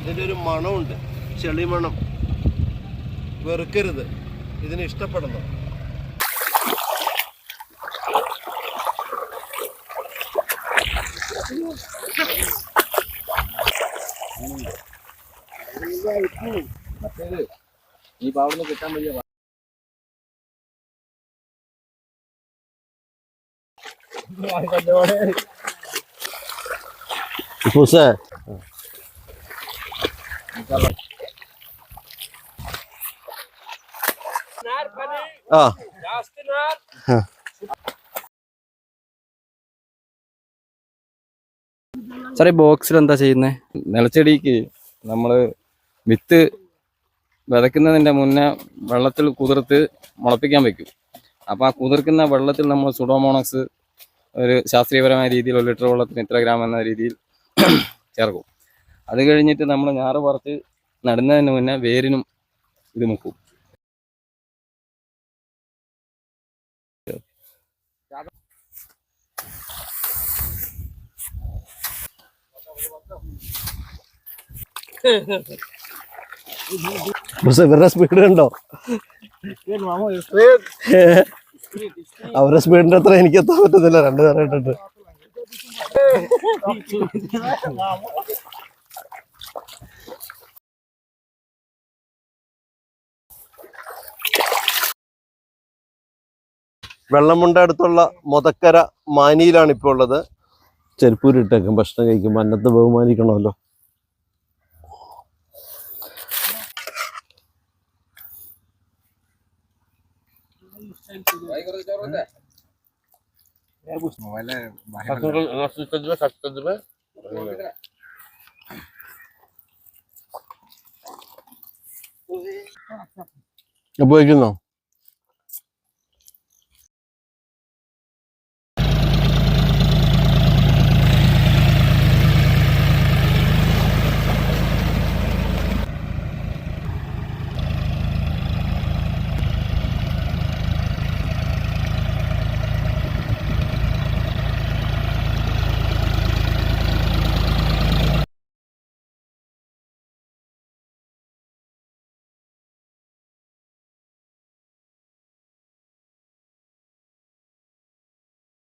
ഇതിന്റെ ഒരു മണമുണ്ട് ചെളിമണം വെറുക്കരുത്. ഇതിന് ഇഷ്ടപ്പെടണം. ഈ പാവിന്ന് കിട്ടാൻ വലിയ ഹുസേ ആ. സാറേ ബോക്സിൽ എന്താ ചെയ്യുന്നേ? നിലച്ചെടിക്ക് നമ്മൾ വിത്ത് വിതയ്ക്കുന്നതിന്റെ മുന്നേ വെള്ളത്തിൽ കുതിർത്ത് മുളപ്പിക്കാൻ വെക്കും. അപ്പോൾ ആ കുതിർക്കുന്ന വെള്ളത്തിൽ നമ്മൾ സുഡോമോണക്സ് ഒരു ശാസ്ത്രീയപരമായ രീതിയിൽ ഒരു ലിറ്റർ വെള്ളത്തിന് ഇത്ര ഗ്രാം എന്ന രീതിയിൽ ചേർക്കും. അത് കഴിഞ്ഞിട്ട് നമ്മൾ ഞാറ് പറിച്ച് നടുന്നതിന് മുന്നേ വേരിനും ഇത് മുക്കും. ഇവരുടെ സ്പീഡ് ഉണ്ടോ? അവരുടെ സ്പീഡിന്റെ അത്ര എനിക്ക് എത്താൻ പറ്റുന്നില്ല രണ്ടു വെള്ളമുണ്ട അടുത്തുള്ള മൊതക്കര മാനിയിലാണ് ഇപ്പോൾ ഉള്ളത്. ചെരുപ്പൂരിട്ടേക്കും ഭക്ഷണം കഴിക്കുമ്പോൾ അന്നത്തെ ബഹുമാനിക്കണമല്ലോ. ഉപയോഗിക്കുന്നോ